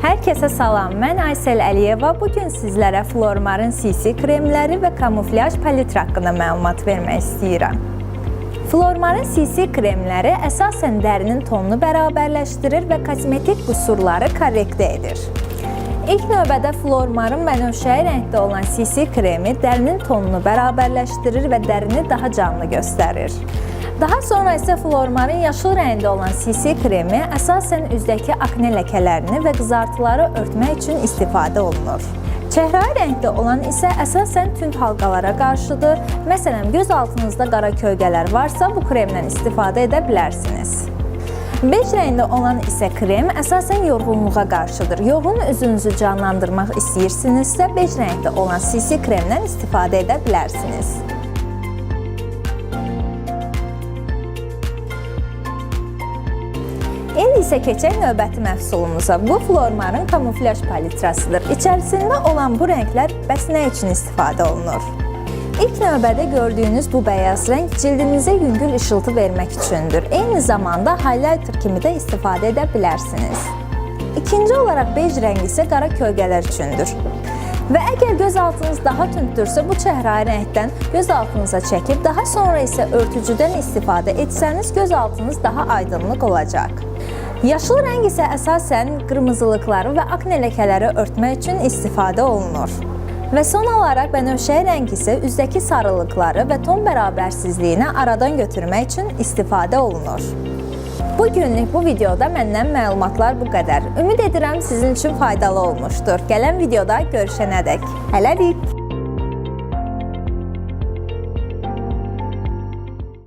Herkese salam, mən Aysel Əliyeva. Bugün sizlərə Flormarın CC kremləri və kamuflyaj palitra haqqında məlumat vermək istəyirəm. Flormarın CC kremləri əsasən dərinin tonunu bərabərləşdirir və kosmetik qüsurları korrektə edir. İlk növbədə Flormarın bənövşəyi rəngdə olan CC kremi dərinin tonunu bərabərləşdirir və dərini daha canlı göstərir. Daha sonra isə Flormarın yaşıl rəngdə olan CC kremi əsasən üzdəki akne ləkələrini və qızartıları örtmək üçün istifadə olunur. Çəhrayı rəngdə olan isə əsasən tünd halqalara qarşıdır. Məsələn, göz altınızda qara kölgələr varsa bu kremdən istifadə edə bilərsiniz. Bej rəngdə olan isə krem əsasən yorğunluğa qarşıdır. Yorğun üzünüzü canlandırmaq istəyirsinizsə, bej rəngdə olan CC kremdən istifadə edə bilərsiniz. İndi isə keçək növbəti məhsulumuza. Bu Flormarın kamuflyaj palitrasıdır. İçərisində olan bu rənglər bəs nə üçün istifadə olunur? İlk növbədə gördüyünüz bu bəyaz rəng cildinizə yüngül işıltı vermək üçündür. Eyni zamanda highlighter kimi də istifadə edə bilərsiniz. İkinci olaraq bej rəngi isə qara kölgələr üçündür. Və əgər göz altınız daha tünddürsə, bu çəhrayı rəngdən göz altınıza çəkib, daha sonra isə örtücüdən istifadə etsəniz, göz altınız daha aydınlıq olacaq. Yaşıl rəng isə əsasən qırmızılıqları və akne ləkələri örtmək üçün istifadə olunur. Və son olaraq bənövşəyi rəng isə üzdəki sarılıqları və ton bərabərsizliyini aradan götürmək üçün istifadə olunur. Bu günlük bu videoda məndən məlumatlar bu qədər. Ümid edirəm sizin üçün faydalı olmuşdur. Gələn videoda görüşənədək. Hələlik.